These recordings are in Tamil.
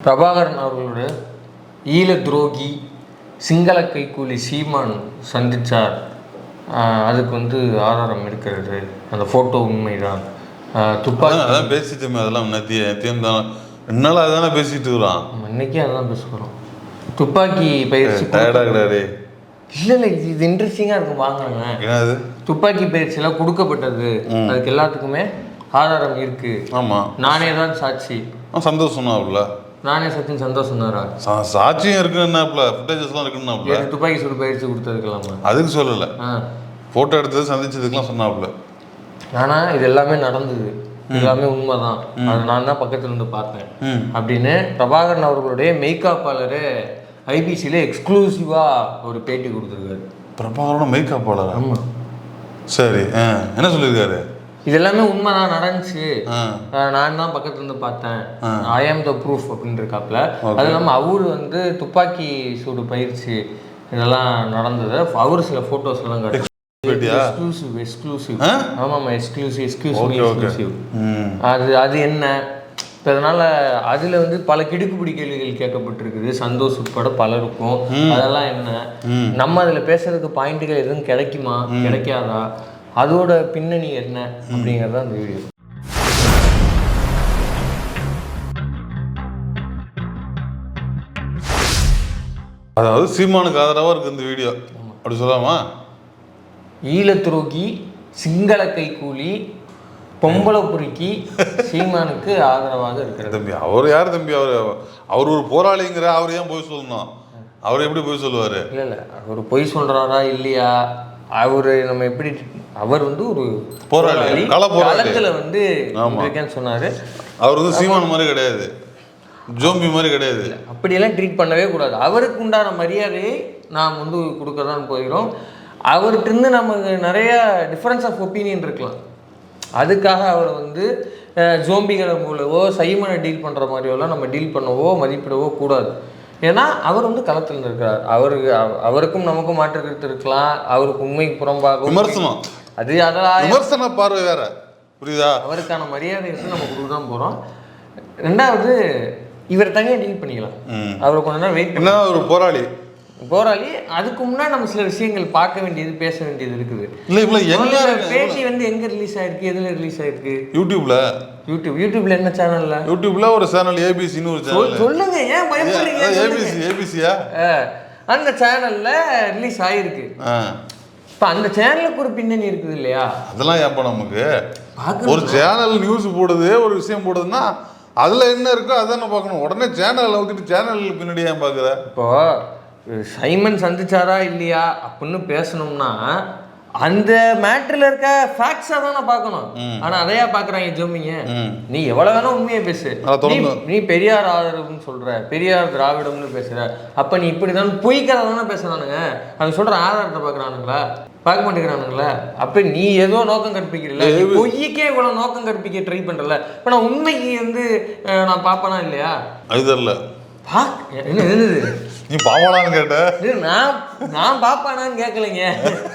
பிரபாகரன் அவர்களோட ஈழ துரோகி சிங்கள கைக்கூலி சீமான் சந்திச்சார். ஆஹ் அதுக்கு வந்து ஆதாரம் இருக்கிறது அந்த ஃபோட்டோ உண்மைதான். துப்பாக்கி அதான் பேசிட்டுமே அதெல்லாம் நாள் அதானே பேசிட்டு இருக்கிறான். இன்னைக்கே அதான் பேச போகிறோம் துப்பாக்கி பயிற்சி கிடையாது இல்லை இல்லை இது இது இன்ட்ரெஸ்டிங்காக இருக்கும் வாங்குறாங்க என்னது? துப்பாக்கி பயிற்சியெல்லாம் கொடுக்கப்பட்டது. அதுக்கு எல்லாத்துக்குமே ஆதாரம் இருக்கு. ஆமா. நானே தான் சாட்சி சந்தோஷம் சொன்னாப்புல நானே சத்தியம் சந்தோஷம் சா- சாட்சியம் இருக்குன்னாப்புல ஃபுட்டேஜஸ்லாம் இருக்குன்னாப்புல ஏது துப்பாக்கி சூடு பயிற்சி கொடுத்ததுக்கலாமா அதுக்கு சொல்லலை. ஆ. ஃபோட்டோ எடுத்தது சந்திச்சதுக்கெல்லாம் சொன்னாப்புல ஆனா இது எல்லாமே நடந்தது. எல்லாமே உண்மைதான். அது நான் தான் பக்கத்துல இருந்து பார்த்தேன். அப்படின்னு பிரபாகரன் அவர்களுடைய மெய்காப்பாளர் ஐபிசியில் எக்ஸ்க்ளூசிவாக ஒரு பேட்டி கொடுத்துருக்காரு. பிரபாகரோட மேக்கப்பாளரா ஆமாம் சரி என்ன சொல்லியிருக்காரு? இது எல்லாமே உண்மைதான் நடந்துச்சு. ஆ. அஹ் நான் தான் பக்கத்துல இருந்து பார்த்தேன். ஐ ஆம் த ப்ரூஃப் அப்படின்னு இருக்காப்புல. அது இல்லாமல் அவரு வந்து துப்பாக்கி சூடு பயிற்சி இதெல்லாம் நடந்தது. அவர் சில ஃபோட்டோஸ் எல்லாம் பேட்டியா எக்ஸ்க்ளூசிவ் எக்ஸ்க்ளூசிவ்? ஆமாம் எக்ஸ்க்ளூசிவ் எக்ஸ்க்ளூசிவ். எக்ஸ்க்ளூசிவ் அது அது என்ன? இப்போ அதனால அதுல வந்து பல கிடுக்குப்பிடி கேள்விகள் கேட்கப்பட்டிருக்குது. சந்தோஷ் உட்பட பலருக்கும் அதெல்லாம் என்ன? நம்ம அதுல பேசுறதுக்கு பாயிண்ட்டுகள் எதுவும் கிடைக்குமா? கிடைக்காதா? அதோட பின்னணி என்ன அப்படிங்கிறது தான் அந்த வீடியோ அதாவது சீமானுக்கு ஆதரவா இருக்கு இந்த வீடியோ அப்படி சொல்லாமா? ஈழத்துரோகி சிங்கள கைக்கூலி பொம்பளை பொறுக்கி சீமானுக்கு ஆதரவாக இருக்கிறது தம்பி அவர் யார் தம்பி? அவர் அவர் ஒரு போராளிங்கிற அவர் ஏன் போய் சொல்லணும்? அவர் எப்படி போய் சொல்லுவாரு? இல்ல இல்ல அவர் பொய் சொல்றாரா இல்லையா? அவரு நம்ம எப்படி அவர் வந்து ஒரு போராளி, கள போராளி. களத்துல வந்து. இருக்கேன்னு சொன்னாரு. அவர் வந்து சீமான் மாதிரி கிடையாது. ஜோம்பி மாதிரி கிடையாது. அப்படியெல்லாம் ட்ரீட் பண்ணவே கூடாது. அவருக்கு உண்டான மரியாதையை நாம் வந்து கொடுக்க தான் போகிறோம். அவர்கிட்ட நமக்கு நிறைய டிஃப்ரென்ஸ் ஆஃப் ஒப்பீனியன் இருக்கலாம். அதுக்காக அவரை வந்து ஜோம்பிகளை மூலவோ சைமனை டீல் பண்ணுற மாதிரியோலாம் நம்ம டீல் பண்ணவோ மதிப்பிடவோ கூடாது. ஏன்னா அவர் வந்து களத்தில் இருக்கிறார் அவருக்கு அவ- அவருக்கும் நமக்கும் மாற்று கருத்து இருக்கலாம். அவருக்கு உண்மைக்கு புறம்பாகவும் விமர்சனம். அது அதெல்லாம் விமர்சன பார்வை வேற. புரியுதா? அவருக்கான மரியாதை வந்து நம்ம கொடுக்க தான் போகிறோம் ரெண்டாவது இவர் தனியாக டீல் பண்ணிக்கலாம். அவரை கொஞ்ச நேரம் வெயிட் என்ன ஒரு போராளி? போராளி அதுக்கு முன்னாடி நம்ம சில விஷயங்கள் பார்க்க வேண்டியது பேச வேண்டியது இருக்குது. இல்ல இவ்வளவு எங்க பேட்டி வந்து எங்க ரிலீஸ் ஆயிருக்கு? எதுல ரிலீஸ் ஆயிருக்கு? யூடியூப்ல யூடியூப் யூடியூப்ல என்ன சேனல்ல யூடியூப்ல ஒரு சேனல் ஏபிசின்னு ஒரு சேனல் சொல்லுங்க ஏன் பயப்படுறீங்க? ஏபிசி ஏபிசியா அந்த சேனல்ல ரிலீஸ் ஆயிருக்கு. இப்ப அந்த சேனலுக்கு ஒரு பின்னணி இருக்குது இல்லையா? அதெல்லாம் ஏப்பா நமக்கு? ஒரு சேனல் நியூஸ் போடுது ஒரு விஷயம் போடுதுன்னா அதுல என்ன இருக்கோ அதானே பார்க்கணும். உடனே சேனல் ஊத்திட்டு சேனல் பின்னாடி ஏன் பாக்குற இப்போ சைமன் சந்திச்சாரா இல்லையா? அப்படின்னு பேசணும்னா அந்த மேட்ரில் இருக்க ஃபேக்ட்ஸாக தானே பார்க்கணும். ஆனா அதையா பார்க்குறாங்க ஜோமிங்க. நீ எவ்வளவு வேணா உண்மையை பேசு. அதை நீ பெரியார் ஆதரவுன்னு சொல்ற பெரியார் திராவிடம்னு பேசுற. அப்ப நீ இப்படிதான் பொய்க்கதை தானே பேசுறானுங்க. அவன் சொல்ற ஆதாரத்தை பார்க்கறானுங்களா? பார்க்க மாட்டேங்கிறானுங்களா? அப்ப நீ ஏதோ நோக்கம் கற்பிக்கிறல நீ பொய்யுக்கே இவ்வளவு நோக்கம் கற்பிக்க ட்ரை பண்றல இப்ப நான் உண்மைக்கு வந்து நான் பாப்பனா இல்லையா? அது தெரியல. பா என்ன என்னது நீ பாவாளான்னு கேட்ட. நான் நான் பாப்பானான்னு கேட்கலைங்க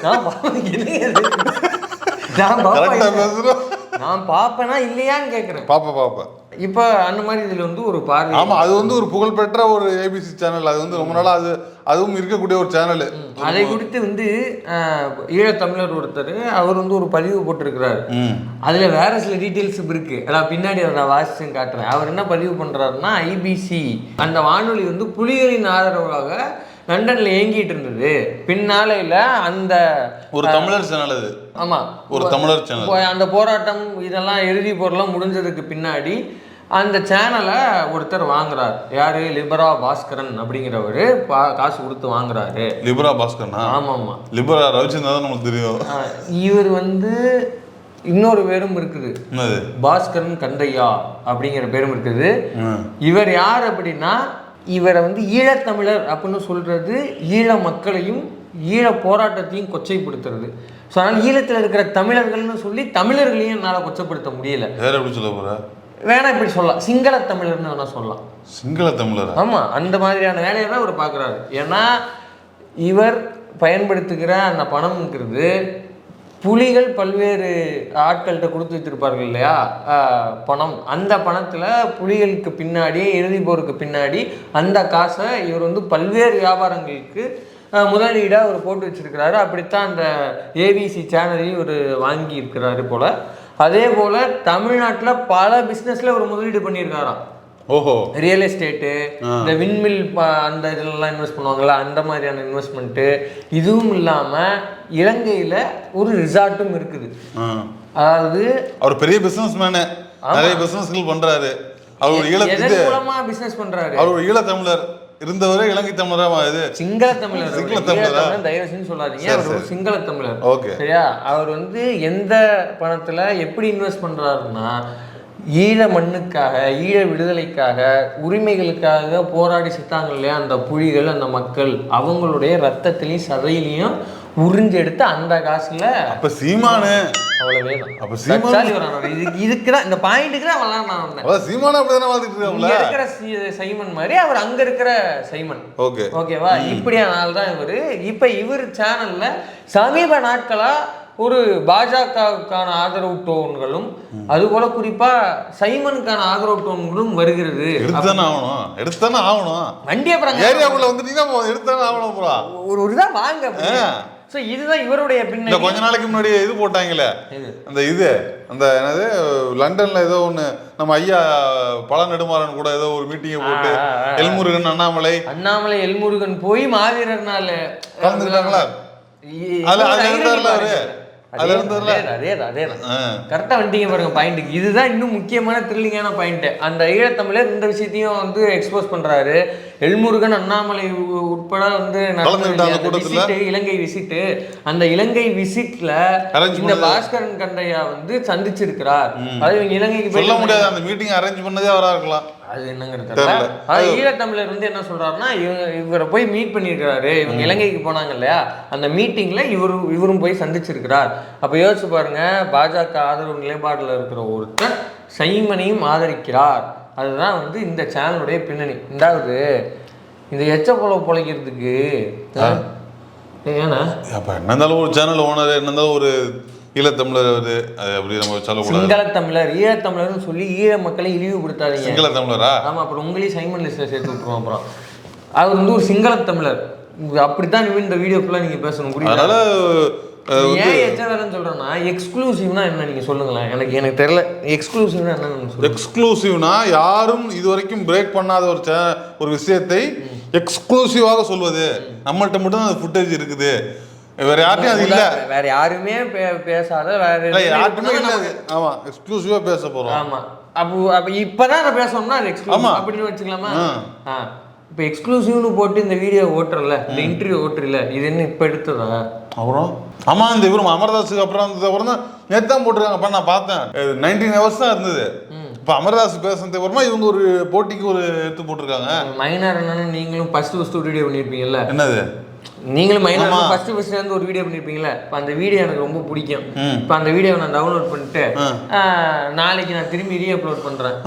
நான் பாப்பேன்? நான் பாப்பேன் பேசுறோம் நான் பாப்பேனா இல்லையான்னு கேட்குறேன் பாப்பா பாப்பா. இப்போ அந்த மாதிரி இதுல வந்து ஒரு பார்வை ஆமா அது வந்து ஒரு புகழ்பெற்ற ஒரு ஏபிசி சேனல் அது வந்து ரொம்ப நாளா அது அதுவும் இருக்கக்கூடிய ஒரு சேனல் அதை குறித்து வந்து ஈழத்தமிழர் ஒருத்தர் அவர் வந்து ஒரு பதிவு போட்டிருக்கிறார். அதுல வேற சில டீட்டெயில்ஸ் இருக்கு. நான் பின்னாடி அதை நான் வாசிச்சு காட்டுறேன். அவர் என்ன பதிவு பண்றாருன்னா ஐபிசி அந்த வானொலி வந்து புலிகளின் ஆதரவாக லண்டன்ல இயங்கிட்டு இருந்தது. பின்னாலையில அந்த ஒரு தமிழர் சேனல் அது. ஆமா. ஒரு தமிழர் சேனல் அந்த போராட்டம் இதெல்லாம் இறுதி போரெல்லாம் முடிஞ்சதுக்கு பின்னாடி அந்த சேனலை ஒருத்தர் வாங்குறார். யாரு? லிபரா பாஸ்கரன் அப்படிங்கிறவர் காசு கொடுத்து வாங்குறாரு. லிபரா பாஸ்கர்னா ஆமா ஆமா லிபரா ரவிச்சந்திரன் தான் நமக்கு தெரியும் இவர் வந்து இன்னொரு பேரும் இருக்குது. பாஸ்கரன் கந்தையா அப்படிங்கிற பேரும் இருக்குது. இவர் யார் அப்படின்னா இவரை வந்து ஈழத்தமிழர் அப்படின்னு சொல்றது ஈழ மக்களையும் ஈழ போராட்டத்தையும் கொச்சைப்படுத்துறது. ஸோ அதனால் ஈழத்தில் இருக்கிற தமிழர்கள்னு சொல்லி தமிழர்களையும் என்னால் கொச்சைப்படுத்த முடியல. வேற எப்படி சொல்ல போற? வேணா இப்படி சொல்லலாம். சிங்கள தமிழர்னு வேணா சொல்லலாம். சிங்கள தமிழரா ஆமாம் அந்த மாதிரியான வேலையை தான் அவர் பார்க்குறாரு. ஏன்னா இவர் பயன்படுத்துகிற அந்த பணம்ங்கிறது புலிகள் பல்வேறு ஆட்கள்கிட்ட கொடுத்து வச்சிருப்பார்கள் இல்லையா? பணம். அந்த பணத்தில் புலிகளுக்கு பின்னாடி இறுதி போருக்கு பின்னாடி அந்த காசை இவர் வந்து பல்வேறு வியாபாரங்களுக்கு முதலீடாக அவர் போட்டு வச்சிருக்கிறாரு. அப்படித்தான் அந்த ஏபிசி சேனலையும் இவர் வாங்கி இருக்கிறாரு போல. அதே போல் தமிழ்நாட்டில் பல பிஸ்னஸில் ஒரு முதலீடு பண்ணியிருக்காராம். ஓஹோ. ரியல் எஸ்டேட்டு இந்த விண்மில் அந்த இதெல்லாம் இன்வெஸ்ட் பண்ணுவாங்கல்ல அந்த மாதிரியான இன்வெஸ்ட்மெண்ட்டு இதுவும் இல்லாமல் இலங்கையில் ஒரு ரிசார்ட்டும் இருக்குது. அதாவது அவர் பெரிய பிசினஸ் மேனு நிறைய பிசினஸ்கள் பண்றாரு. அவர் ஒரு ஈழ எதன் இது மூலமா பிசினஸ் பண்றாரு? அவர் ஈழத்தமிழர். இருந்தவரே இலங்கை தமிழரா இது சிங்கள தமிழர் சிங்கள. தமிழரா? ஈழத்தமிழன் தயவு செஞ்சு சொல்லாதீங்க அவர் ஒரு சிங்கள தமிழர். ஓகே. சரியா? அவர் வந்து எந்த பணத்துல எப்படி இன்வெஸ்ட் பண்றாருன்னா ஈழ மண்ணுக்காக ஈழ விடுதலைக்காக உரிமைகளுக்காக போராடி செத்தாங்க இல்லையா? அந்த புலிகள் அந்த மக்கள் அவங்களுடைய ரத்தத்திலையும் சதையிலையும் உறிஞ்செடுத்து அந்த காசுல அப்ப சீமானு. அவ்வளவே தான். அப்ப சீமான் இதுக்கு இதுக்கு தான் இந்த பாயிண்ட்டுக்கு தான் வரலாம் நான் வந்தேன். அதான் சீமானு அப்படிதானே வாழ்ந்துட்டு இங்க இருக்காங்களா இருக்கிற சைமன் மாதிரி அவர் அங்க இருக்கிற சைமன். ஓகே. ஓகேவா? இப்படியான ஆள் தான் இவர். இப்போ இவர் சேனல்ல சமீப நாட்களா ஒரு பாஜகவுக்கான ஆதரவு டோன்களும் அதுபோல குறிப்பா சைமனுக்கான ஆதரவு டோன்களும் வருகிறது. எடுத்தானே ஆகணும். எடுத்தானே ஆகணும். வண்டி அப்புறம் ஏரியாக்குள்ள வந்துட்டீங்கன்னா எடுத்தானே ஆகணும் ஒரு ஒரு இதா வாங்க ஸோ இதுதான் இவருடைய இந்த பின்னணி கொஞ்ச நாளைக்கு முன்னாடி இது போட்டாங்களே. அந்த இது அந்த என்னது லண்டன்ல ஏதோ ஒண்ணு நம்ம ஐயா பழ நெடுமாறன் கூட ஏதோ ஒரு மீட்டிங்கை போட்டு. எல்முருகன் அண்ணாமலை அண்ணாமலை எல்முருகன் போய் மாவீரர் நாள் கலந்துக்கிட்டாங்களா? அதுல- அதுல இருந்தாருல அவரு? கரெக்டாக வந்துட்டீங்க பாருங்க பாயிண்ட்டுக்கு இதுதான் இன்னும் முக்கியமான த்ரில்லிங்கான பாயிண்ட் அந்த ஈழத்தமிழர் இந்த விஷயத்தையும் வந்து எக்ஸ்போஸ் பண்றாரு. எல்முருகன் அண்ணாமலை உட்பட வந்து இலங்கை விசிட்டு அந்த இலங்கை விசிட்ல இந்த. பாஸ்கரன் கண்டையா வந்து சந்திச்சிருக்கிறார். அது இலங்கைக்கு சொல்ல முடியாது அந்த மீட்டிங் அரேஞ்ச் பண்ணதே அவரா இருக்கலாம். அது என்னங்கிறது தெரியல. அது ஈழத்தமிழர் வந்து என்ன சொல்றாருன்னா இவ- இவரை போய் மீட் பண்ணியிருக்கிறாரு. இவங்க இலங்கைக்கு போனாங்க இல்லையா? அந்த மீட்டிங்ல இவரு இவரும் போய் சந்திச்சிருக்கிறார். அப்ப யோசிச்சு பாருங்க பாஜக ஆதரவு நிலைப்பாடுல இருக்கிற ஒருத்தர் சைமனையும் ஆதரிக்கிறார். அதுதான் வந்து இந்த சேனலுடைய பின்னணி. ரெண்டாவது இந்த எச்ச பொல பொழைக்கிறதுக்கு ஏன்னா அப்ப என்ன இருந்தாலும் ஒரு சேனல் ஓனர் என்ன இருந்தாலும் ஒரு ஈழத்தமிழர் அப்படி நம்ம சொல்லக்கூடாது. சிங்கள தமிழர் ஈழத்தமிழர்னு சொல்லி ஈழ மக்களை இழிவுபடுத்தாதீங்க. சிங்கள தமிழரா? ஆமா அப்புறம் உங்களையும் சைமன் லிஸ்ட்ல சேர்த்து விட்டுருவோம் அப்புறம். அவர் வந்து ஒரு சிங்கள தமிழர். அப்படித்தான் இந்த வீடியோ ஃபுல்லா நீங்க பேசணும் புரியுதா? அதனால ஏன் எச்சவேலன்னு எக்ஸ்க்ளூசிவ்னா என்ன? நீங்க சொல்லுங்களேன். எனக்கு எனக்கு தெரியல. எக்ஸ்க்ளூசிவ்னா என்னன்னு எக்ஸ்க்ளூசிவ்னா யாரும் இது வரைக்கும் பிரேக் பண்ணாத ஒரு ஒரு விஷயத்தை எக்ஸ்க்ளூசிவாக சொல்வது. நம்மள்ட்ட மட்டும் அந்த ஃபுட்டேஜ் இருக்குது. வேற யார்ட்டையும் அது இல்ல. வேற யாருமே பேசாத வேற யார்ட்டுமே இல்ல ஆமா எக்ஸ்க்ளூசிவா பேச போறோம். ஆமா. அப்போ அப்ப இப்பதான் அதை பேசணும்னா அது எக்ஸ்க்ளூசிவ். அப்படின்னு வச்சுக்கலாமா? ஆ. இப்போ எக்ஸ்க்ளூசிவ்னு போட்டு இந்த வீடியோ ஓட்டுறல இந்த இன்டர்வியூ ஓட்டுறல இது என்ன இப்போ எடுத்ததா? அப்புறம்? ஆமா இந்த இவரும் அமர்தாஸுக்கு அப்புறம் அந்த அப்புறம் தான் நேத்து தான் போட்டிருக்காங்கப்பா நான் பார்த்தேன். நைன்டீன் ஹவர்ஸ் தான் இருந்தது. இப்போ அமர்தாஸ் பேசுனதுக்கு அப்புறமா இவங்க ஒரு போட்டிக்கு ஒரு எடுத்து போட்டிருக்காங்க. மைனர் என்னன்னு நீங்களும் ஃபர்ஸ்ட் ஒரு வீடியோ பண்ணியிருப்பீங்கல்ல என்னது? நீங்களும் ஆமா. ஃபர்ஸ்ட் ஃபர்ஸ்ட் இருந்து ஒரு வீடியோ பண்ணியிருப்பீங்கல்ல இப்போ அந்த வீடியோ எனக்கு ரொம்ப பிடிக்கும். இப்போ அந்த வீடியோவை நான் டவுன்லோட் பண்ணிட்டு நாளைக்கு நான் திரும்பி ரீ அப்லோட் பண்ணுறேன்.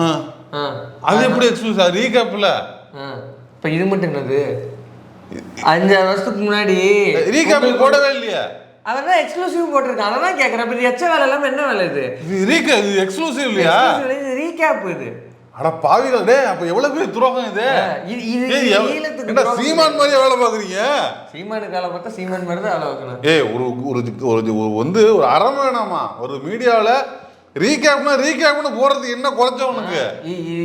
அது எப்படி எக்ஸ்க்ளூசிவ் ரீகேப்ல இப்போ இது மட்டும் என்னது? அஞ்சாறு வருஷத்துக்கு முன்னாடி ரீகேப் போடவே இல்லையா. அவன் தான் எக்ஸ்க்ளூசிவ் போட்டிருக்கான். அதை தான் கேட்குறேன் இப்போ எச்ச வேலை இல்லாமல் என்ன வேலை இது? ரீகேப் இது எக்ஸ்க்ளூசிவ் இல்லையா? ரீகேப் இது. அட பாவிகள் டே அப்ப எவ்வளவு பெரிய துரோகம் இது? இது. சீமான் மாதிரியே வேலை பாக்குறீங்க சீமானு காலை பார்த்தா சீமான் மாதிரி தான் வேலை வைக்கணும் ஏய் ஒரு ஒரு ஒரு ஒரு வந்து ஒரு அறம் வேணாமா ஒரு மீடியாவில் ரீகேப்னா ரீகேப்னு போறதுக்கு என்ன குறைச்ச உனக்கு?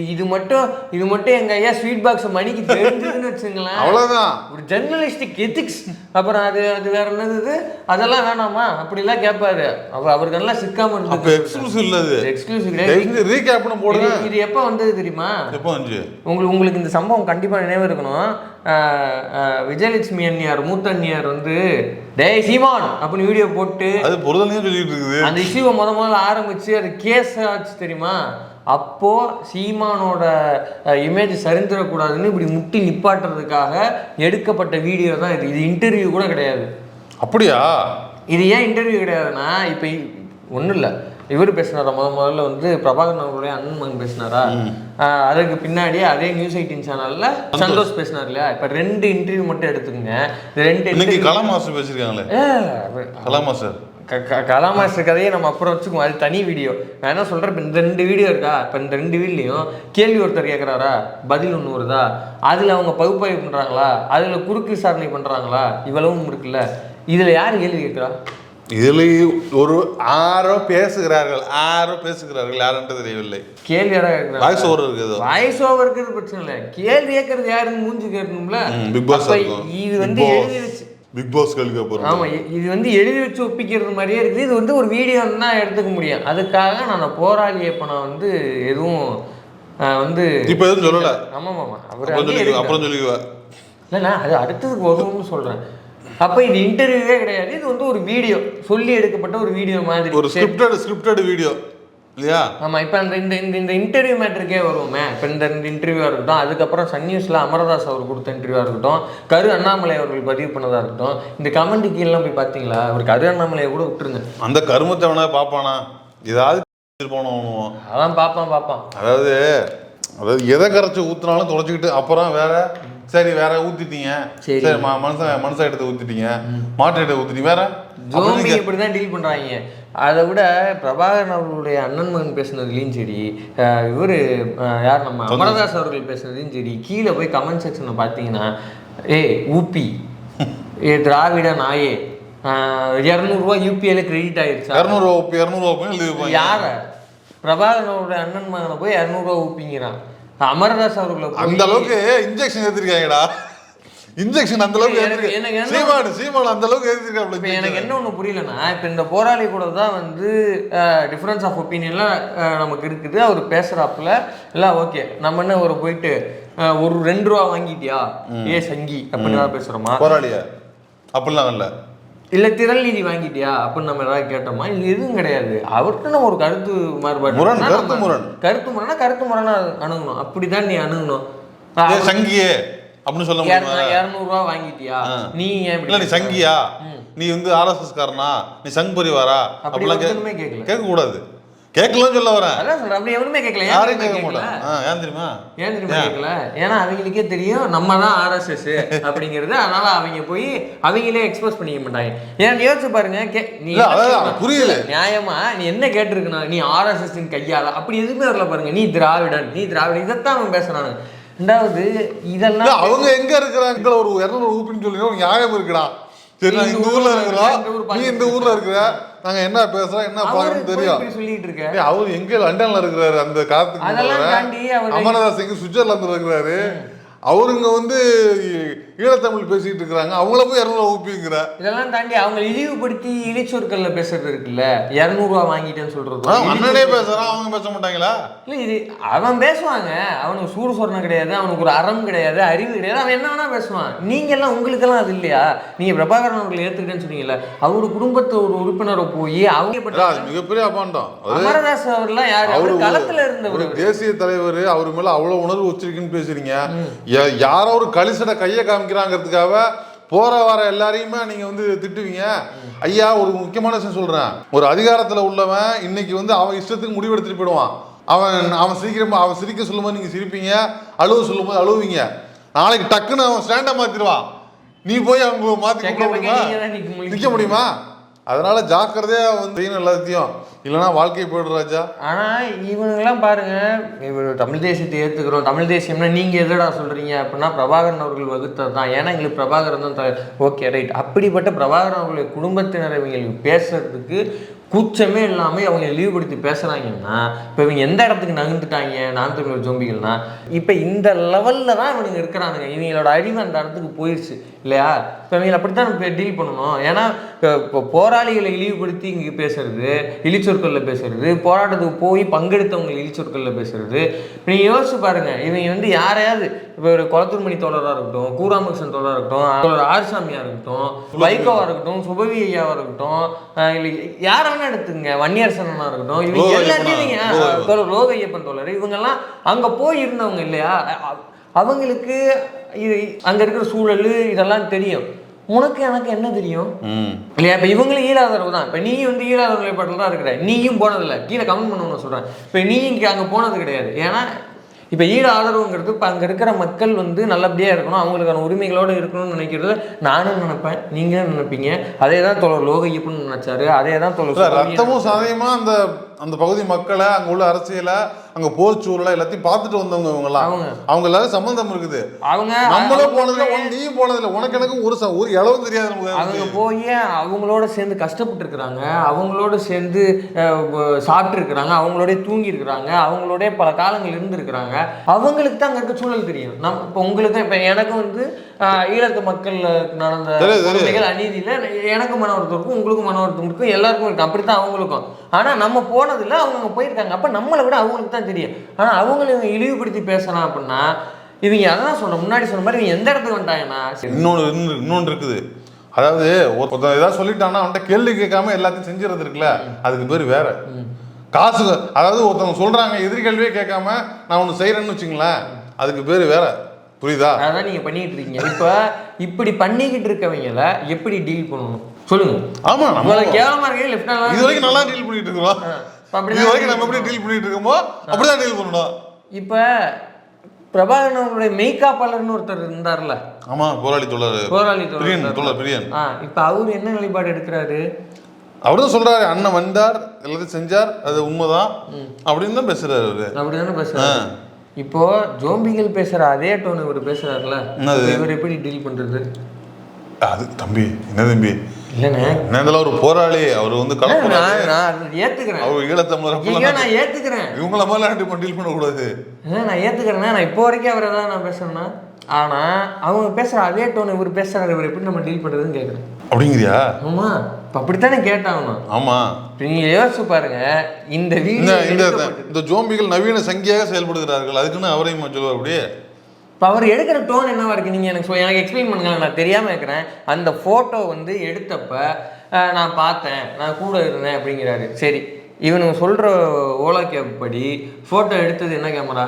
இது மட்டும் இது மட்டும் எங்க ஐயா ஸ்வீட் பாக்ஸ் மணிக்கு தெரிஞ்சதுன்னு வச்சுங்களேன். அவ்வளவுதான். ஒரு ஜெர்னலிஸ்டிக் எத்திக்ஸ் அப்புறம் அது அது வேற என்னது? அதெல்லாம் வேணாமா? அப்படிலாம் கேட்பாரு அவர் அவருக்கு எல்லாம் சிக்காம அப்ப எக்ஸ்க்ளூசிவ் இல்ல அது. எக்ஸ்க்ளூசிவ் கிடையாது. ரீகேப்னு போடுங்க. இது- எப்போ வந்தது தெரியுமா? எப்போ வந்துச்சு? உங்களுக்கு உங்களுக்கு இந்த சம்பவம் கண்டிப்பாக நினைவு இருக்கணும். விஜயலட்சுமி அண்ணியார் மூத்த அண்ணியார் வந்து டேய் சீமான் அப்படின்னு வீடியோ போட்டு அது பொருதலையும் சொல்லிட்டு இருக்குது. அந்த இஷ்யூவை முத முதல்ல ஆரம்பிச்சு அது கேஸ் ஆச்சு தெரியுமா? அப்போ சீமானோட இமேஜ் சரிந்துடக்கூடாதுன்னு இப்படி முட்டி நிப்பாட்டுறதுக்காக எடுக்கப்பட்ட வீடியோ தான் இது. இது இன்டர்வியூ கூட கிடையாது. அப்படியா? இது ஏன் இன்டர்வியூ கிடையாதுன்னா இப்போ ஒன்றும் இல்லை இவர் பேசினாரா? முத முதல்ல வந்து பிரபாகரன் அவர்களுடைய அண்ணன் மகன் பேசினாரா? அதுக்கு பின்னாடி அதே நியூஸ் எயிட்டின் சேனல்ல சந்தோஷ். பேசினார் இல்லையா? இப்போ ரெண்டு இன்டர்வியூ மட்டும் எடுத்துக்கோங்க. ரெண்டு இன்னைக்கு interview- கலா மாஸ்டர் பேசியிருக்காங்களே? ஏ, அவர்- கலா மாஸ்டர். க- க- கலா மாஸ்டர் கதையை நம்ம அப்புறம் வச்சுக்குவோம். அது தனி வீடியோ நான் என்ன சொல்கிறேன் இப்போ இந்த ரெண்டு வீடியோ இருக்கா? இப்போ இந்த ரெண்டு வீட்லேயும் கேள்வி ஒருத்தர் கேட்குறாரா பதில் ஒன்று வருதா? அதில் அவங்க பகுப்பாய்வு பண்ணுறாங்களா அதில் குறுக்கு விசாரணை பண்ணுறாங்களா இவ்வளவும் இருக்குல்ல. இதில் யார் கேள்வி கேட்குறா? இதில் ஒரு ஆரோ பேசுகிறார்கள் ஆரோ பேசுகிறார்கள் யாருன்றது தெரியவில்லை. கேள்வி யாரா கேட்குறாங்க? வாய்ஸ் ஓவர் இருக்குது வாய்ஸ் ஓவர் இருக்கிறது பிரச்சனை இல்லை. கேள்வி கேட்கறது யாருன்னு மூஞ்சி கேட்கணும்ல? பிக் பாஸ் இது வந்து எழுதி வச்சு பிக் பாஸ் கேள்வி போகிறோம் ஆமா இ- இது வந்து எழுதி வச்சு ஒப்பிக்கிறது மாதிரியே இருக்குது. இது வந்து ஒரு வீடியோ தான் எடுத்துக்க முடியும். அதுக்காக நான் போராளி இப்போ நான் வந்து எதுவும் வந்து இப்போ எதுவும் சொல்லலை. ஆமாம் ஆமாம். அப்புறம் அங்கேயே சொல்லிக்குவா எடுக்கல. அப்புறம் சொல்லிக்குவா இல்லைண்ணா அது அடுத்ததுக்கு வரும்னு சொல்கிறேன் அப்போ இது இன்டர்வியூவே கிடையாது. இது வந்து ஒரு வீடியோ சொல்லி எடுக்கப்பட்ட ஒரு வீடியோ மாதிரி. ஒரு ஸ்கிரிப்டட் ஸ்கிரிப்டட் வீடியோ இல்லையா? ஆமா இப்போ அந்த இந்த இந்த இந்த இன்டர்வியூ மேட்டருக்கே வருவோமே. இப்போ இந்த இந்த இன்டர்வியூவாக இருக்கட்டும் அதுக்கப்புறம் சன் நியூஸில் அமரதாஸ் அவர் கொடுத்த இன்டர்வியூவாக இருக்கட்டும் கரு அண்ணாமலை அவர்கள் பதிவு பண்ணதாக இருக்கட்டும் இந்த கமெண்ட் கீழெலாம் போய் பார்த்தீங்களா அவர் கரு அண்ணாமலையை கூட விட்டுருங்க. அந்த கருமத்தை வேணா பார்ப்பானா ஏதாவது போனோம் அதான் பார்ப்பான் பார்ப்பான் அதாவது அதாவது எதை கரைச்சி ஊத்துனாலும் தொடச்சிக்கிட்டு அப்புறம் வேற சரி வேற ஊத்திட்டீங்க. சரி. சரி ம- மனுஷன் மனுஷன் எடுத்து ஊத்திட்டீங்க. மாட்டு எடுத்து ஊத்திட்டீங்க. வேற? ஜோம்பி நீங்க- இப்படி தான் டீல் பண்ணுறாங்க அதை விட பிரபாகரன் அவர்களுடைய அண்ணன் மகன் பேசுனதுலையும் சரி இவர் யார் நம்ம அமரதாஸ் அவர்கள் பேசுனதையும் சரி கீழே போய் கமெண்ட் செக்ஷனை பார்த்தீங்கன்னா ஏய் ஊப்பி. ஏ திராவிட நாயே. இரநூறுவா யூபிஐல கிரெடிட் ஆயிருச்சா? இரநூறுவா இரநூறுவா யார? பிரபாகரனோட அண்ணன் மகனை போய் இரநூறுவா ஊப்பிங்கிறான். அமரதாஸ் அவர்களை அந்த அளவுக்கு இன்ஜெக்ஷன் ஏத்திருக்காங்கடா இன்ஜெக்ஷன் அந்த அளவுக்கு எனக்கு- சீமாடு சீமாடு அந்த அளவுக்கு இப்போ எனக்கு என்ன ஒன்று புரியலன்னா இப்போ இந்த போராளி கூட தான் வந்து டிஃப்ரென்ஸ் ஆஃப் ஒப்பீனியன்லாம் நமக்கு இருக்குது. அவர் பேசுகிறாப்புல எல்லாம் ஓகே நம்ம என்ன ஒரு போயிட்டு ஒரு ரெண்டு ரூபா வாங்கிட்டியா? ஏ சங்கி அப்படின்னு பேசுகிறோமா போராளியா? அப்படிலாம் இல்ல. இல்லை திரள் நிதி வாங்கிட்டியா? அப்படின்னு நம்ம ஏதாவது கேட்டோமா? இது எதுவும் கிடையாது. அவர்கிட்ட நம்ம ஒரு கருத்து மாறுபாடு முரண், கருத்து முரண். கருத்து முரணா கருத்து முரணா அணுகணும். அப்படிதான் நீ அணுகணும். சங்கியே அப்படின்னு சொல்ல முடியுமா? இரநூறுவா வாங்கிட்டியா? நீ இல்ல நீ சங்கியா? நீ வந்து ஆர்எஸ்எஸ் காரனா? நீ சங் பரிவாரா? அப்படி அப்படிலாம் ஒருத்தனுமே கேட்கல கேட்க கூடாது கேட்கலன்னு சொல்ல வரேன் அதான் சொல்றேன் அப்படி எவனுமே கேட்கல. தெரியுமா கேட்க? மாட்டான். ஏன் தெரியுமா? ஏன் தெரியுமா கேட்கல? ஏன்னா அவங்களுக்கே தெரியும் நம்ம தான் ஆர்எஸ்எஸ் அப்படிங்கிறது. அதனால அவங்க போய் அவங்களே எக்ஸ்பிரஸ் பண்ணிக்க மாட்டாங்க. ஏன் யோசிச்சு பாருங்க கே- நீ? புரியல. நியாயமா நீ என்ன கேட்டிருக்கணும் நீ ஆர்எஸ்எஸ் கையால அப்படி எதுவுமே வரல பாருங்க. நீ திராவிடன் நீ திராவிடன். இதைத்தான் அவன் பேசுறானு. ரெண்டாவது இதெல்லாம் அவங்க எங்க இருக்கிறாங்க? ஒரு இரநூறு ஊப்பின்னு சொல்லி நியாயம் இருக்குடா. சரி நான் இந்த ஊர்ல இருக்கிறோம் நீ இந்த ஊர்ல இருக்கிற? நாங்க என்ன பேசுறோம் என்ன போய் தெரியும். சொல்லிட்டு இருக்க. ஏய், அவர் எங்க லண்டன்ல இருக்கிறாரு அந்த காலத்துக்கு அமரதாஸ் எங்க சுவிட்சர்லாந்துல இருக்கிறாரு. அவருங்க வந்து ஈழத்தமிழ் பேசிட்டு இருக்கிறாங்க. அவங்கள போய் இரநூறுவா ஊப்பிங்கிற. இதெல்லாம் தாண்டி அவங்க இழிவுபடுத்தி இழிச்சொற்கள்ல பேசுறது இருக்குல்ல? இரநூறுவா வாங்கிட்டேன்னு சொல்றது. அண்ணனே பேசுறான் அவங்க பேச மாட்டாங்களா? இல்ல இது அவன் பேசுவாங்க. அவனுக்கு சூடு சொரணம் கிடையாது அவனுக்கு ஒரு அறம் கிடையாது அறிவு கிடையாது. அவன் என்ன வேணா பேசுவான். நீங்க எல்லாம் உங்களுக்கெல்லாம் அது இல்லையா? நீங்க பிரபாகரன் அவர்களை ஏத்துக்கிட்டேன்னு சொன்னீங்கல்ல அவரு குடும்பத்தை ஒரு உறுப்பினரை போய் அவங்க மிகப்பெரிய அபாண்டம். அமரதாஸ் அவர்லாம் யாரு? அவரு களத்துல ஒரு இருந்தவர் தேசிய தலைவர் அவர் மேல அவ்வளவு உணர்வு வச்சிருக்குன்னு பேசுறீங்க. யாரோ ஒரு கலிசட கையை காமிக்கிறாங்கிறதுக்காக போற வர எல்லாரையுமே நீங்க வந்து திட்டுவீங்க. ஐயா ஒரு முக்கியமான விஷயம் சொல்றேன். ஒரு அதிகாரத்துல உள்ளவன் இன்னைக்கு வந்து அவன் இஷ்டத்துக்கு முடிவெடுத்துட்டு போயிடுவான். அவன் அவன் சிரிக்கிற அவன் சிரிக்க சொல்லும்போது நீங்க சிரிப்பீங்க அழுவ சொல்லும்போது அழுவீங்க. நாளைக்கு டக்குன்னு அவன் ஸ்டாண்டை மாத்திடுவான். நீ போய் அவங்க கூப்பிட பக்கம் முடியுமா? அதனால ஜாக்கிரதையா வந்து செய்யணும் எல்லாத்தையும். இல்லைன்னா வாழ்க்கை போயிடும் ராஜா. ஆனா இவனுங்கெல்லாம் பாருங்க இவர் தமிழ் தேசியத்தை ஏத்துக்கிறோம். தமிழ் தேசியம்னா நீங்க எதடா சொல்றீங்க? அப்படின்னா பிரபாகரன் அவர்கள் வகுத்தது தான். ஏன்னா எங்களுக்கு பிரபாகரன் தான் ஓகே ரைட் அப்படிப்பட்ட பிரபாகரன் அவர்களுடைய குடும்பத்தினர் இவங்களுக்கு பேசுறதுக்கு கூச்சமே இல்லாமல் அவங்க இழிவுபடுத்தி பேசுகிறாங்கன்னா இப்போ இவங்க எந்த இடத்துக்கு நகர்ந்துட்டாங்க? நான் தமிழர் ஜோம்பிகள்னா இப்போ இந்த லெவலில் தான் இவனுங்க இருக்கிறானுங்க. இவங்களோட அறிவு அந்த இடத்துக்கு போயிடுச்சு இல்லையா? இப்போ இவங்களை அப்படித்தான் இப்போ டீல் பண்ணணும். ஏன்னா இப்போ போராளிகளை இழிவுபடுத்தி இங்கே பேசுறது இழிச்சொற்களில் பேசுறது போராட்டத்துக்கு போய் பங்கெடுத்தவங்க இழிச்சொற்களில் பேசுறது. நீங்கள் யோசிச்சு பாருங்க. இவங்க வந்து யாரையாவது இப்போ ஒரு குளத்தூர்மணி தோழராக இருக்கட்டும் கூராமகிருஷ்ணன் தோழராக இருக்கட்டும் தோழர் ஆர்சாமியாக இருக்கட்டும் வைகோவாக இருக்கட்டும் சுபவி ஐயாவாக இருக்கட்டும் இல்லை யாரை வேணா எடுத்துங்க வன்னியரசனா இருக்கட்டும். இவங்க எல்லாத்தையும் அஹ், தோழர் இவங்கெல்லாம் அங்க போய் இருந்தவங்க இல்லையா அவங்களுக்கு இது அங்க இருக்கிற சூழல் இதெல்லாம் தெரியும். உனக்கு எனக்கு என்ன தெரியும்? ம். இல்லையா? இப்போ இவங்களும் ஈழாதரவு தான். இப்போ நீ வந்து ஈழாதரவு நிலைப்பாட்டில் தான் இருக்கிற நீயும் போனதில்லை. கீழே கமெண்ட் பண்ணணும்னு சொல்கிறேன் இப்போ நீ இங்கே அங்கே போனது கிடையாது. ஏன்னா இப்போ ஈடு ஆதரவுங்கிறது இப்போ அங்கே இருக்கிற மக்கள் வந்து நல்லபடியாக இருக்கணும். அவங்களுக்கான உரிமைகளோடு இருக்கணும்னு நினைக்கிறது நானும் நினைப்பேன். நீங்களும் நினைப்பீங்க. அதே தான் தோழர் லோகையப்பன் நினைச்சாரு. அதே தான் சுப்பிரமணியன் ரத்தமும் சதயமா அந்த அந்த பகுதி மக்களை அங்க உள்ள அரசியலை அங்க போர் சூழலை எல்லாத்தையும் பார்த்துட்டு வந்தவங்க இவங்க எல்லாம் அவங்க. அவங்க எல்லாரும் சம்பந்தம் இருக்குது. அவங்க நம்மளும் போனதில்ல உன் நீயும் போனதில்ல. உனக்கு எனக்கு ஒரு ஒரு இளவும் தெரியாது அவங்க நமக்கு போய் அவங்களோட சேர்ந்து கஷ்டப்பட்டு இருக்கிறாங்க? அவங்களோட சேர்ந்து சாப்பிட்டு இருக்கிறாங்க. அவங்களோட தூங்கி இருக்கிறாங்க. அவங்களோட பல காலங்கள் இருந்திருக்கிறாங்க. அவங்களுக்கு தான் அங்கே இருக்க சூழல் தெரியும். நம் இப்போ உங்களுக்கு இப்போ எனக்கு வந்து ஈழத்து மக்கள் நடந்த அநீதியில் எனக்கு மன வருத்தம் இருக்கும் உங்களுக்கு மன இருக்கும் எல்லாருக்கும் இருக்கும் அப்படி தான் அவங்களுக்கும். ஆனால் நம்ம போனதில்ல அவங்க போயிருக்காங்க. அப்போ நம்மளை விட அவங்களுக்கு தான் தெரியும். ஆனால் அவங்கள இவங்க இழிவுபடுத்தி பேசலாம் அப்படின்னா இவங்க அதான் சொன்ன முன்னாடி சொன்ன மாதிரி இவங்க எந்த இடத்துக்கு வந்துட்டாங்கன்னா இன்னொன்று இன்னொன்று இன்னொன்று இருக்குது. அதாவது ஒருத்தன் ஏதாவது சொல்லிட்டான்னா அவன்கிட்ட கேள்வி கேட்காம எல்லாத்தையும் செஞ்சுறது இருக்குல்ல? அதுக்கு பேர் வேற. காசு அதாவது ஒருத்தவங்க சொல்றாங்க எதிர் கேள்வியே கேட்காம நான் ஒன்று செய்யறேன்னு வச்சுங்களேன் அதுக்கு பேர் வேற. புரியுதா? அதான் நீங்க பண்ணிட்டு இருக்கீங்க. இப்ப இப்படி பண்ணிக்கிட்டு இருக்கவங்கள எப்படி டீல் பண்ணணும்? சொல்லுங்க. ஆமா நம்ம இவ்வளவு கேவலமா இருக்கே லெஃப்ட் இது வரைக்கும் நல்லா டீல் பண்ணிட்டு இருக்கிறோம் அப்படிதான் இது வரைக்கும் நம்ம எப்படி டீல் பண்ணிட்டு இருக்கோமோ அப்படிதான் டீல் பண்ணணும். இப்ப பிரபாகரன் அவருடைய மெய்காப்பாளர்னு ஒருத்தர் இருந்தார்ல? ஆமா போராளி தோழர். போராளி தோழர் தோழர் பிரியன். ஆ இப்ப அவர் என்ன நிலைப்பாடு எடுக்கிறாரு? அவர் தான் சொல்றாரு அண்ணன் வந்தார் எல்லாத்தையும் செஞ்சார் அது உண்மைதான் அப்படின்னு தான் பேசுறாரு அவரு. அப்படிதானே பேசுறாரு? இப்போ ஜோம்பிகள் பேசுற அதே டோன் இவர் பேசுறாருல இவர் எப்படி டீல் பண்றது? அது தம்பி என்ன தம்பி? இல்லண்ணே. என்ன இதெல்லாம் ஒரு போராளி அவர் வந்து ஏத்துக்கிறேன். அவர் ஈழத்தமிழர் நான் ஏத்துக்கிறேன். இவங்கள மாதிரிலாம் டீல் பண்ணக்கூடாது? நான் ஏத்துக்கிறேன்னா நான் இப்போ வரைக்கும் அவரை தான் நான் பேசுறேன்னா ஆனா அவங்க பேசுற அதே டோன் இவர் பேசுறாரு இவர் எப்படி நம்ம டீல் பண்றதுன்னு கேக்குறேன். அப்படிங்கிறியா? ஆமா. இப்ப அப்படித்தானே கேட்டாகணும் ஆமா. இப்ப நீங்க யோசிச்சு பாருங்க இந்த வீடியோ இந்த இந்த ஜோம்பிகள் நவீன சங்கியாக செயல்படுகிறார்கள். அதுக்குன்னு அவரையும் சொல்லுவார் அப்படியே. இப்போ அவர் எடுக்கிற டோன் என்னவா இருக்கு? நீங்க எனக்கு எனக்கு எக்ஸ்பிளைன் பண்ணுங்க நான் தெரியாம இருக்கிறேன் அந்த போட்டோ வந்து எடுத்தப்ப நான் பார்த்தேன் நான் கூட இருந்தேன் அப்படிங்கிறாரு. சரி இவனுங்க சொல்ற ஓலா கேப் படி போட்டோ எடுத்தது என்ன கேமரா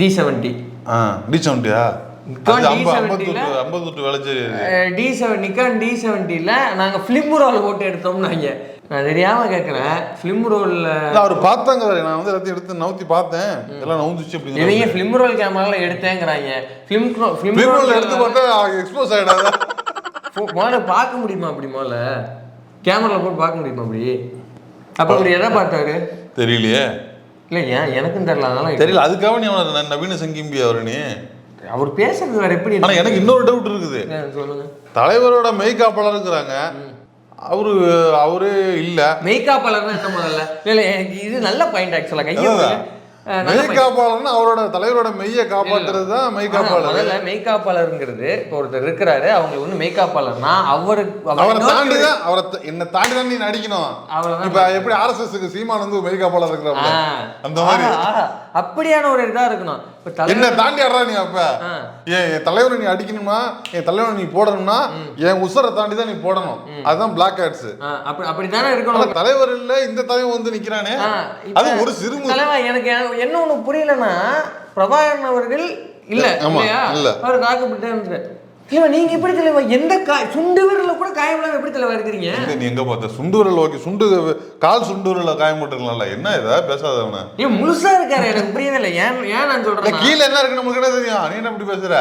டி செவன்ட்டி ஆ டி செவன்ட்டியா நிக்கான் அது ஐம்பது- D70 ஐம்பத்தெட்டு ஐம்பத்தெட்டு விளைச்சல் டி செவன் நிக்கான் டி செவன்ட்டியில் நாங்கள் ஃபிலிம் ரோல் போட்டு எடுத்தோம்னாங்க நான் தெரியாமல் கேட்குறேன் ஃபிலிம் ரோலில் அவர் பார்த்தாங்க நான் வந்து எல்லாத்தையும் எடுத்து நவுத்தி பார்த்தேன். எல்லாம் நவுந்துச்சு அப்படிங்கிற இவங்க ஃபிலிம் ரோல் கேமராவில் எடுத்தேங்கிறாங்க. ஃபிலிம் ஃபிலிம் ரோல் எடுத்து பார்த்தா எக்ஸ்போஸ் ஆயிடாதா? முதல்ல பார்க்க முடியுமா அப்படி முதல்ல? கேமராவில் போட்டு பார்க்க முடியுமா அப்படி? அப்போ அவர் எதை பார்த்தாரு? தெரியலையே. இல்லை ஏன் எனக்கும் தெரியல அதனால தெரியல அதுக்காக ந- நவீன சங்கிம்பி அவர் நீ. அவர் பேசுறது வேற எப்படி ஆனா எனக்கு இன்னொரு டவுட் இருக்குது. சொல்லுங்க. தலைவரோட மெய்காப்பாளர் இருக்கிறாங்க. அவரு அவரு இல்ல. மெய்காப்பாளர்னா என்ன முதல்ல? இல்லை இது நல்ல பாயிண்ட் ஆக்சுவலாக கையை point. மெய்காப்பாளர்னு அவரோட தலைவரோட மெய்யை காப்பாத்துறது தான் ஆனா, மெய்காப்பாளர் முதல்ல மெய்காப்பாளருங்கிறது இப்போ ஒருத்தர் இருக்கிறாரு அவங்களுக்கு வந்து மெய்காப்பாளர்னா அவரு அவர் அவரை தாண்டி தான் அவரை என்ன தாண்டி தான் நீ நடிக்கணும். இப்ப எப்படி ஆர்எஸ்எஸ்க்கு சீமான் வந்து மெய்காப்பாளர் ஆ, இருக்கிறாங்க அந்த மாதிரி. அப்படியான ஒரு இதா இருக்கணும். தலைவர் என்ன தாண்டி ஆடுறா நீ அப்ப? என் தலைவரை நீ அடிக்கணும்னா என் தலைவரை நீ போடணும்னா என் உசரை தாண்டி தான் நீ போடணும். அதுதான் பிளாக் ஹேட்ஸ் ஆ, அப்படி அப்படித்தானே இருக்கணும். தலைவர் இல்ல இந்த தலைவன் வந்து நிக்கிறானே. அது ஒரு எனக்கு எனக்கு என்ன ஒண்ணு புரியலன்னா பிரபாகரன் அவர்கள் இல்ல இல்லையா? இல்ல. அவர் தாக்கப்பட்டு இருந்தாரு. இல்லையா நீங்க எப்படி தலைவா எந்த காய் சுண்டு விரல்ல கூட காயம் இல்லாம எப்படி தலைவா இருக்கிறீங்க? நீ எங்க பார்த்த? சுண்டு விரல் ஓகே சுண்டு கால் சுண்டு விரல காயம் போட்டுருக்கலாம்ல என்ன இதா? பேசாத அவன. ஏன் முழுசா இருக்காரு எனக்கு புரியவே இல்லை. ஏன் ஏன் நான் சொல்றேன் கீழே என்ன இருக்கு நமக்கு என்ன தெரியும்? நீ என்ன இப்படி பேசுற?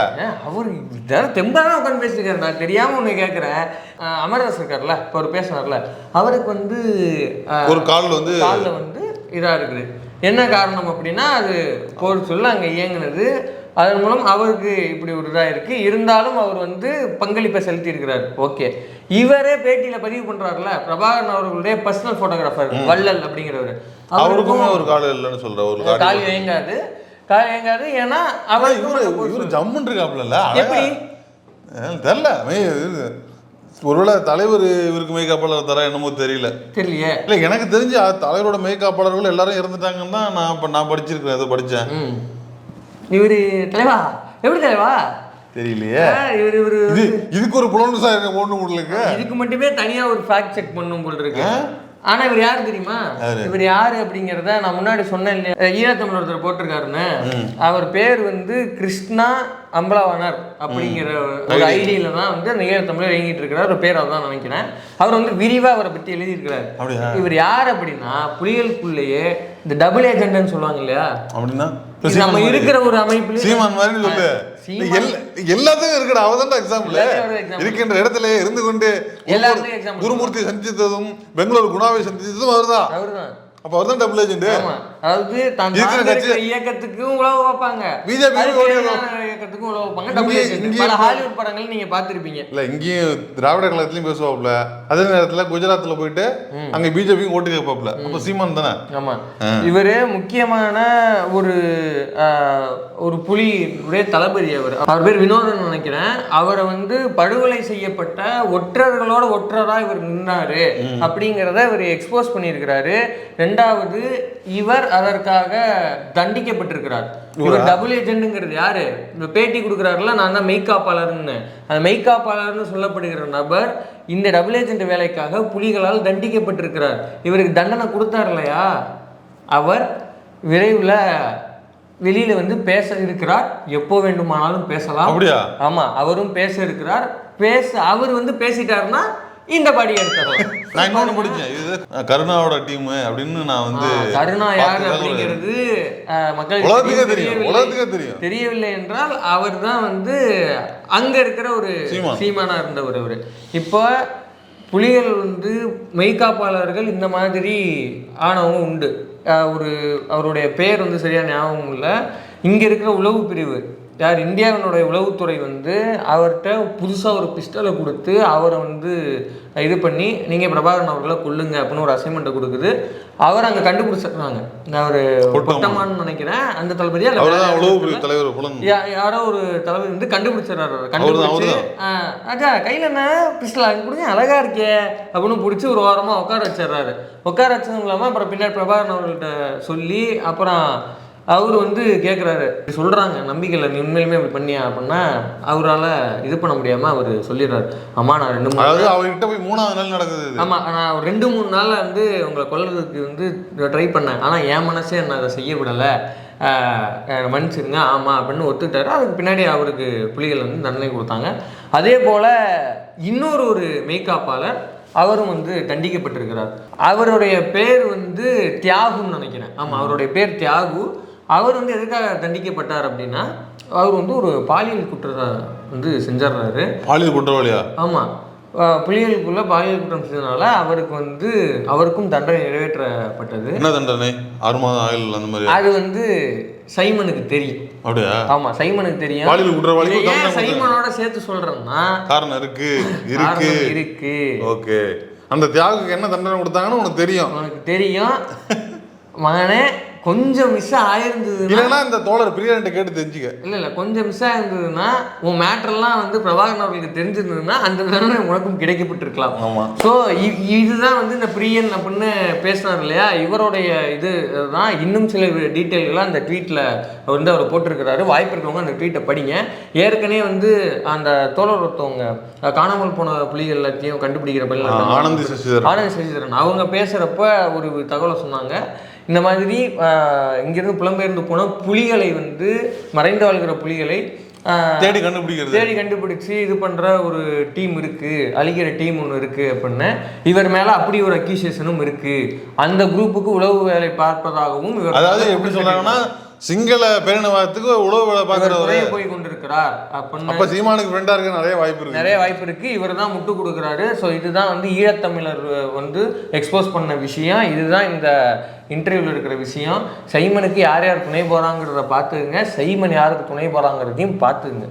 அவர் இதெல்லாம் தெம்பான உட்காந்து பேசிருக்காரு. நான் தெரியாம ஒண்ணு கேட்கறேன் அமர்தாஸ் இருக்கார்ல இப்போ ஒரு பேசினார்ல அவருக்கு வந்து ஒரு கால் வந்து காலில் வந்து இதா இருக்குது. என்ன காரணம் அப்படின்னா அது போர் சொல்ல அங்க இயங்குனது. அதன் மூலம் அவருக்கு இப்படி ஒரு இதாக இருக்கு. இருந்தாலும் அவர் வந்து பங்களிப்பை செலுத்தி இருக்கிறார் ஓகே. இவரே பேட்டியில பதிவு பண்றாருல பிரபாகரன் அவர்களுடைய பர்சனல் போட்டோகிராஃபர் வள்ளல் அப்படிங்கிறவர். அவருக்குமே ஒரு கால் இல்லைன்னு சொல்ற ஒரு கால் இயங்காது. கால் இயங்காது. ஏன்னா அவர் இவரு இவரு ஜம்முன்னு இருக்காப்ல எப்படி? தெரியல ஒருவேளை தலைவர் இவருக்கு மெய்காப்பாளர் தர என்னமோ தெரியல. தெரியலையே. இல்ல எனக்கு தெரிஞ்சு தலைவரோட மெய்காப்பாளர்கள் எல்லாரும் இறந்துட்டாங்கன்னு தான் நான் இப்ப நான் படிச்சிருக்கேன் ஏதோ படிச்சேன். ம். இவரு தலைவா? எப்படி தலைவா? தெரியலையே. இவரு இவரு இது இதுக்கு ஒரு புலன்சா இருக்க ஒண்ணு உங்களுக்கு இதுக்கு மட்டுமே தனியா ஒரு ஃபேக்ட் செக் பண்ணும் போல் இருக்கு. ஆனா இவர் யாரு தெரியுமா? இவர் யாரு அப்படிங்கறத நான் முன்னாடி சொன்னேன் இல்லையா? ஈழத்தமிழ் ஒருத்தர் போட்டிருக்காருன்னு. அவர் பேர் வந்து கிருஷ்ணா அம்பலாவனர் அப்படிங்கிற ஒரு ஐடியில தான் வந்து அந்த ஈழத்தமிழர் இயங்கிட்டு இருக்கிறார் ஒரு பேர் அதான் நினைக்கிறேன். அவர் வந்து விரிவா அவரை பத்தி எழுதியிருக்கிறார்? இவர் யார் அப்படின்னா புலிகளுக்குள்ளேயே இந்த டபுள் ஏஜென்ட்னு சொல்லுவாங்க இல்லையா? அப்படின்னா? நம்ம இருக்கிற ஒரு அமைப்புல எல்லாத்துக்கும் இருக்கடா அவதான் எக்ஸாம்பிள் எல்லாத்தையும் ஒரு example. இருக்கின்ற இடத்துல இருந்து கொண்டு. குருமூர்த்தி சந்தித்ததும் பெங்களூர் குணாவை சந்தித்ததும் அவர்தான். அவர்தான். அப்ப அவர்தான் டபுள் ஏஜென்ட் அதாவது தான் இயக்கத்துக்கும் உழவு வைப்பாங்க. எதிரான இயக்கத்துக்கும் உழவு வைப்பாங்க. இங்கே பல ஹாலிவுட் படங்கள் நீங்க பார்த்திருப்பீங்க. இல்ல இங்கேயும் திராவிட கழகத்திலயும் பேசுவாப்ல அதே நேரத்துல குஜராத்ல போயிட்டு அங்க பிஜேபியும் ஓட்டு கேட்பாப்ல அப்ப சீமான் தானே? ஆமா. இவரு முக்கியமான ஒரு ஒரு புலியுடைய தளபதி அவர். அவர் பேர் வினோதன் நினைக்கிறேன். அவரை வந்து படுகொலை செய்யப்பட்ட ஒற்றர்களோட ஒற்றரா இவர் நின்னாரு. அப்படிங்கிறத இவர் எக்ஸ்போஸ் பண்ணியிருக்கிறாரு. ரெண்டாவது இவர் அதற்காக தண்டிக்கப்பட்டிருக்கிறார். இவர் டபுள் ஏஜென்ட்ங்கிறது யாரு? இந்த பேட்டி கொடுக்குறாருல நான் தான் மெய்காப்பாளர்னு அந்த மெய்காப்பாளர்னு சொல்லப்படுகிற நபர் இந்த டபுள் ஏஜென்ட் வேலைக்காக புலிகளால் தண்டிக்கப்பட்டிருக்கிறார். இவருக்கு தண்டனை கொடுத்தார் இல்லையா அவர் விரைவில் வெளியில வந்து பேச இருக்கிறார். எப்போ வேண்டுமானாலும் பேசலாம். அப்படியா? ஆமா அவரும் பேச இருக்கிறார். பேச அவர் வந்து பேசிட்டாருன்னா இந்த படி நான் இது கருணாவோட டீம் அப்படின்னு நான் வந்து கருணா யார் ஒரு- அப்படிங்கிறது மக்களுக்கு தெரியும். உலகத்துக்கே தெரியும். தெரியவில்லை என்றால் அவர் தான் வந்து அங்க இருக்கிற ஒரு சீமான். இருந்தவர் அவர் இப்போ புலிகள் வந்து மெய்காப்பாளர்கள் இந்த மாதிரி ஆனவங்க உண்டு. ஒரு அவருடைய பேர் வந்து சரியான ஞாபகம் இல்லை. இங்க இருக்கிற உளவு பிரிவு யார் இந்தியாவினுடைய உளவுத்துறை வந்து அவர்கிட்ட புதுசாக ஒரு பிஸ்டலை கொடுத்து அவரை வந்து இது பண்ணி நீங்கள் பிரபாகரன் அவர்களை கொல்லுங்க அப்படின்னு ஒரு அசைன்மெண்ட்டை கொடுக்குது. அவர் அங்கே கண்டுபிடிச்சிடுறாங்க அவர். பொட்டமான்னு நினைக்கிறேன். அந்த தளபதியா யாரோ ஒரு தலைவர் வந்து கண்டுபிடிச்சிடறாரு. கண்டுபிடிச்சு ராஜா கையில் என்ன? பிஸ்டல் அங்கே கொடுங்க அழகா இருக்கே அப்படின்னு பிடிச்சி ஒரு வாரமாக உட்கார வச்சிடுறாரு. உட்கார வச்சதும் இல்லாமல் அப்புறம் பின்னாடி பிரபாகரன் அவர்கள்ட்ட சொல்லி அப்புறம் அவர் வந்து கேட்குறாரு சொல்கிறாங்க நம்பிக்கையில் நீ உண்மையிலுமே இப்படி பண்ணியா அப்படின்னா அவரால் இது பண்ண முடியாமல் அவர் சொல்லிடுறாரு. அம்மா நான் ரெண்டு மூணு அதாவது அவர்கிட்ட போய் மூணாவது நாள் நடக்குது. ஆமாம் நான் ரெண்டு மூணு நாளில் வந்து உங்களை கொல்றதுக்கு வந்து ட்ரை பண்ணேன். ஆனால் என் மனசே என்னை அதை செய்ய விடலை. மன்னிச்சிருங்க. ஆமாம் அப்படின்னு ஒத்துக்கிட்டாரு. அதுக்கு பின்னாடி அவருக்கு புலிகள் வந்து தண்டனை கொடுத்தாங்க. அதே போல் இன்னொரு ஒரு மெய்காப்பாளர் அவரும் வந்து தண்டிக்கப்பட்டிருக்கிறார். அவருடைய பேர் வந்து தியாகுன்னு நினைக்கிறேன். ஆமாம் அவருடைய பேர் தியாகு. அவர் வந்து எதுக்காக தண்டிக்கப்பட்டார் அப்படின்னா அவர் வந்து ஒரு பாலியல் குற்றத்தை வந்து செஞ்சிடுறாரு பாலியல் குற்றவாளியா? ஆமாம் புலிகளுக்குள்ள பாலியல் குற்றம் செஞ்சதுனால அவருக்கு வந்து அவருக்கும் தண்டனை நிறைவேற்றப்பட்டது. என்ன தண்டனை? ஆறு மாதம் ஆயுள் அந்த மாதிரி? அது வந்து சைமனுக்கு தெரியும். அப்படியா? ஆமா சைமனுக்கு தெரியும். பாலியல் குற்றவாளிக்கு இதை ஏன் சைமனோட சேர்த்து சொல்றேன்னா? காரணம் இருக்கு இருக்கு. இருக்கு. ஓகே. அந்த தியாகுக்கு என்ன தண்டனை கொடுத்தாங்கன்னு உனக்கு தெரியும். உனக்கு தெரியும். மகனே கொஞ்சம் மிஸ் ஆயிருந்ததுன்னா இல்லைன்னா இந்த தோழர் பிரியாண்ட கேட்டு தெரிஞ்சுக்க. இல்ல இல்ல கொஞ்சம் மிஸ் ஆயிருந்ததுன்னா உன் மேட்டர்லாம் வந்து பிரபாகரன் அவர்களுக்கு தெரிஞ்சிருந்ததுன்னா அந்த தண்டனை உனக்கும் கிடைக்கப்பட்டிருக்கலாம். ஆமா. ஸோ இதுதான் வந்து இந்த பிரியன் அப்படின்னு பேசினார் இல்லையா? இவருடைய இது தான் இன்னும் சில டீட்டெயில்கள்லாம் அந்த ட்வீட்டில் வந்து அவர் போட்டிருக்கிறாரு. வாய்ப்பு இருக்கவங்க அந்த ட்வீட்டை படிங்க. ஏற்கனவே வந்து அந்த தோழர் ஒருத்தவங்க காணாமல் போன புலிகள் எல்லாத்தையும் கண்டுபிடிக்கிற பள்ளி ஆனந்தி சசிதரன். ஆனந்த் சசிதரன். அவங்க பேசுகிறப்ப ஒரு தகவலை சொன்னாங்க. இந்த மாதிரி இங்கிருந்து புலம்பெயர்ந்து போன புலிகளை வந்து மறைந்து வாழ்கிற புலிகளை தேடி கண்டுபிடிக்கிறது. தேடி கண்டுபிடிச்சு இது பண்ற ஒரு டீம் இருக்கு. அழிக்கிற டீம் ஒன்று இருக்கு அப்படின்னு. இவர் மேல அப்படி ஒரு அக்யூசியேஷனும் இருக்கு. அந்த குரூப்புக்கு உளவு வேலை பார்ப்பதாகவும் இவர் அதாவது எப்படி சொல்றாங்கன்னா சிங்கள பேரினவாதத்துக்கு உழவு வேலை பார்க்குறவர். போய் கொண்டிருக்கிறார். அப்ப சீமானுக்கு ஃப்ரெண்டா இருக்க நிறைய வாய்ப்பு இருக்கு. நிறைய வாய்ப்பு இருக்கு. இவர் தான் முட்டு கொடுக்குறாரு. ஸோ இதுதான் வந்து ஈழத்தமிழர் வந்து எக்ஸ்போஸ் பண்ண விஷயம். இதுதான் இந்த இன்டர்வியூவில் இருக்கிற விஷயம். சைமனுக்கு யார் யார் துணை போகிறாங்கிறத பார்த்துக்குங்க. சைமன் யாருக்கு துணை போகிறாங்கிறதையும் பார்த்துக்குங்க.